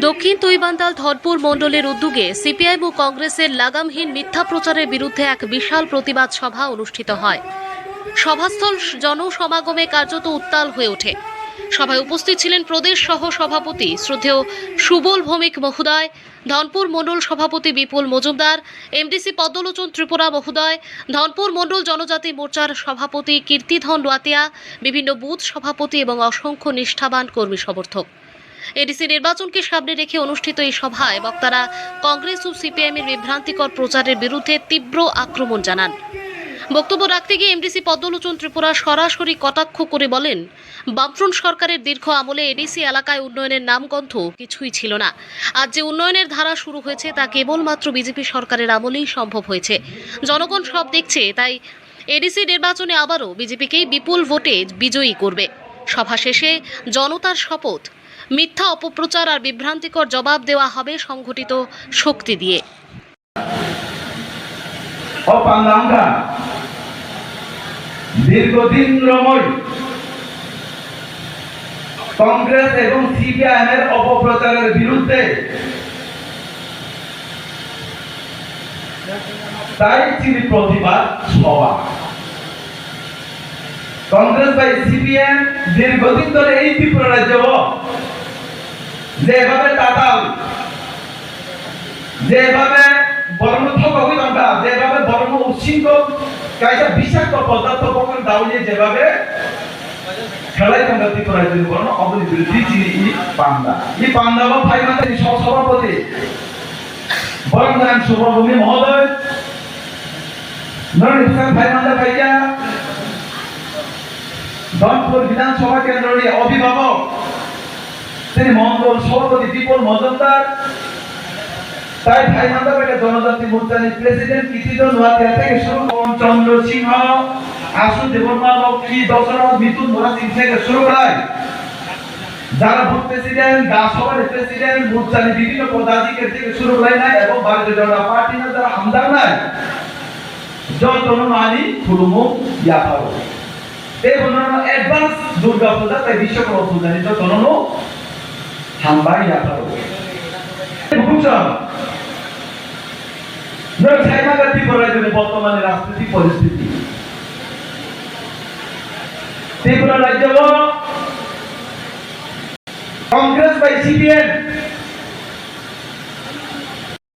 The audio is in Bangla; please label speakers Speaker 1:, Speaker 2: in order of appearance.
Speaker 1: দক্ষিণ তৈবান্দাল ধরপুর মণ্ডলের উদ্যোগে সিপিআইএম ও কংগ্রেসের লাগামহীন মিথ্যা প্রচারের বিরুদ্ধে এক বিশাল প্রতিবাদ সভা অনুষ্ঠিত হয়। সভাস্থল জনসমাগমে কার্যত উত্তাল হয়ে ওঠে। সভায় উপস্থিত ছিলেন প্রদেশ সহ সভাপতি শ্রদ্ধেয় সুবল ভৌমিক মহোদয়, ধনপুর মণ্ডল সভাপতি বিপুল মজুমদার, এমডিসি পদ্মলোচন ত্রিপুরা মহোদয়, ধনপুর মণ্ডল জনজাতি মোর্চার সভাপতি কীর্তিধন রাতিয়া, বিভিন্ন বুথ সভাপতি এবং অসংখ্য নিষ্ঠাবান কর্মী সমর্থক। এডিসি নির্বাচনকে সামনে রেখে অনুষ্ঠিত এই সভায় বক্তারা কংগ্রেস ও সিপিআইএম এর বিভ্রান্তিকর প্রচারের বিরুদ্ধে তীব্র আক্রমণ জানান। বক্তব্য রাখতে গিয়ে এমডিসি পদ্মলোচন ত্রিপুরা সরাসরি কটাক্ষ করে বলেন, বামফ্রন্ট সরকারের দীর্ঘ আমলে এডিসি এলাকায় উন্নয়নের নামগন্ধ কিছুই ছিল না। আজ যে উন্নয়নের ধারা শুরু হয়েছে তা কেবলমাত্র বিজেপি সরকারের আমলেই সম্ভব হয়েছে। জনগণ সব দেখছে, তাই এডিসি নির্বাচনে আবারও বিজেপিকেই বিপুল ভোটে বিজয়ী করবে। সভা শেষে জনতার শপথ মিথ্যা অপপ্রচার আর বিভ্রান্তিকর জবাব দেওয়া হবে সংগঠিত শক্তি দিয়ে।
Speaker 2: দীর্ঘদিন কংগ্রেস এবং সিপিআইএম এর অপপ্রচারের বিরুদ্ধে তাই ছিল প্রতিবাদ সভা। কংগ্রেস বাই সিপিএম দীর্ঘদিন ধরে এই ত্রিপুরা রাজ্য যেভাবে টাটাল যেভাবে বর্ণ ঠকাবি আমরা যেভাবে বর্ণ উচ্ছৃঙ্খল কাইসা বিষাক্ত পদার্থ পকন দাউলিয়ে যেভাবে তোমরা যদি বর্ণ চিনি ই পান্দা ই পান্দা বা সভাপতি। মহোদয়। ভাইয়া। বিধানসভা কেন্দ্রের অভিভাবক। তিনি মঙ্গল সভাপতি বিপুল মজুমদার, তাই ভাই মান্দাপেটে জনজাতি মোর্চার প্রেসিডেন্ট কৃতিজন নোয়াতিয়া থেকে শুরু করুন চন্দ্র সিংহ, আশু দেবর্মা লক্ষ্মী দশরথ, মিথুন মোরা সিং থেকে শুরু করে যারা ভোট প্রেসিডেন্ট গা সভার প্রেসিডেন্ট মোর্চার বিভিন্ন পদাধিকারী থেকে শুরু করে নাই এবং ভারতীয় জনতা পার্টি না যারা আমদার নাই। যত মানি ফুলমু ইয়াপারো এই বর্ণনা অ্যাডভান্স দুর্গা পূজা তাই বিশ্বকর্মা পূজা নিজ তননো হাম্বা ইয়াপারো ভূষণ ছাইমাগা ত্রিপুরা বর্তমানে রাজনৈতিক পরিস্থিতি ত্রিপুরা রাজ্য কংগ্রেস বাই সিপিএম